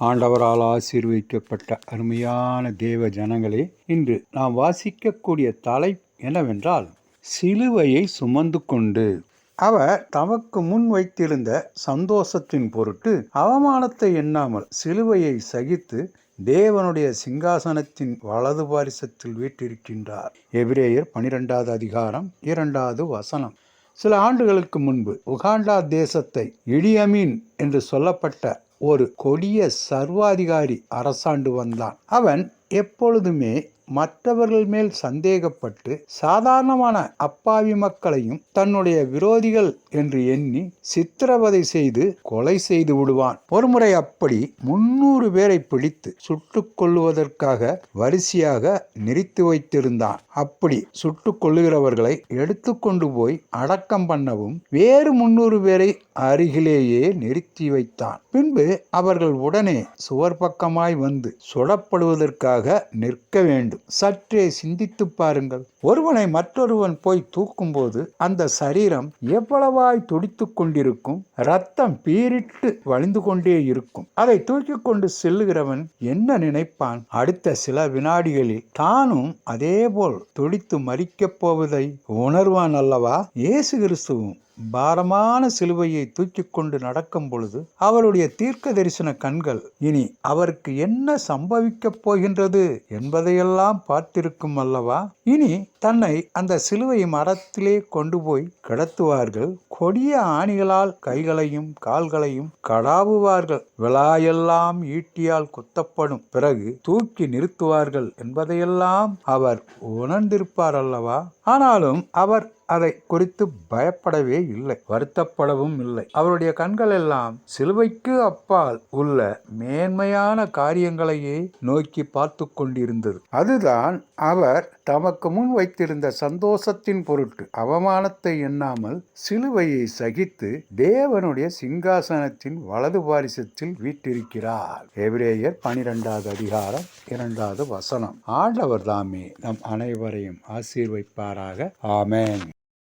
ஆண்டவரால் ஆசீர்வதிக்கப்பட்ட அருமையான தேவ ஜனங்களே இன்று நாம் வாசிக்கக்கூடிய தலை என்னவென்றால் சிலுவையை சுமந்து கொண்டு. அவர் தமக்கு முன் வைத்திருந்த சந்தோஷத்தின் பொருட்டு அவமானத்தை எண்ணாமல் சிலுவையை சகித்து தேவனுடைய சிங்காசனத்தின் வலது பாரிசத்தில் வீட்டிருக்கின்றார். எபிரேயர் பனிரெண்டாவது அதிகாரம் இரண்டாவது வசனம். சில ஆண்டுகளுக்கு முன்பு உகாண்டா தேசத்தை இடியமீன் என்று சொல்லப்பட்ட ஒரு கொடிய சர்வாதிகாரி அரசாண்டு வந்தான். அவன் எப்பொழுதுமே மற்றவர்கள் மேல் சந்தேகப்பட்டு சாதாரணமான அப்பாவி மக்களையும் தன்னுடைய விரோதிகள் என்று எண்ணி சித்திரவதை செய்து கொலை செய்து விடுவான். ஒருமுறை அப்படி முன்னூறு பேரை பிடித்து சுட்டு கொள்ளுவதற்காக வரிசையாக நிறுத்தி வைத்திருந்தான். அப்படி சுட்டு கொள்ளுகிறவர்களை எடுத்துக்கொண்டு போய் அடக்கம் பண்ணவும் வேறு முன்னூறு பேரை அருகிலேயே நிறுத்தி வைத்தான். பின்பு அவர்கள் உடனே சுவர் பக்கமாய் வந்து சுடப்படுவதற்காக நிற்க வேண்டும். சற்றே சிந்தித்து பாருங்கள். ஒருவனை மற்றொருவன் போய் தூக்கும்போது அந்த சரீரம் எவ்வளவு எவ்வளவாய் துடித்து கொண்டிருக்கும் ரத்தம் பீரிட்டு வழிந்து கொண்டே இருக்கும். அதை தூக்கி கொண்டு செல்லுகிறவன் என்ன நினைப்பான்? அடுத்த சில வினாடிகளில் தானும் அதேபோல் துடித்து மறிக்கப் போவதை உணர்வான் அல்லவா? இயேசு கிறிஸ்துவும். பாரமான சிலுவையை தூக்கி கொண்டு நடக்கும் பொழுது அவருடைய தீர்க்க தரிசன கண்கள் இனி அவருக்கு என்ன சம்பவிக்கப் போகின்றது என்பதையெல்லாம் பார்த்திருக்கும் அல்லவா? இனி தன்னை அந்த சிலுவை மரத்திலே கொண்டு போய் கிடத்துவார்கள். கொடிய ஆணிகளால் கைகளையும் கால்களையும் கடாவுவார்கள். விழாயெல்லாம் ஈட்டியால் குத்தப்படும் பிறகு தூக்கி நிறுத்துவார்கள் என்பதையெல்லாம் அவர் உணர்ந்திருப்பார் அல்லவா? ஆனாலும் அவர் அதை குறித்து பயப்படவே இல்லை. வருத்தப்படவும் இல்லை. அவருடைய கண்கள் எல்லாம் சிலுவைக்கு அப்பால் உள்ள மேன்மையான காரியங்களையே நோக்கி பார்த்து கொண்டிருந்தது. அதுதான் அவர் தமக்கு முன் வைத்திருந்த சந்தோஷத்தின் பொருட்டு அவமானத்தை எண்ணாமல் சிலுவையை சகித்து தேவனுடைய சிங்காசனத்தின் வலது பாரிசத்தில் வீட்டிருக்கிறார். எபிரேயர் பனிரெண்டாவது அதிகாரம் இரண்டாவது வசனம். ஆண்டவர் தாமே நம் அனைவரையும் ஆசீர்வைப்பாராக. ஆமேன்.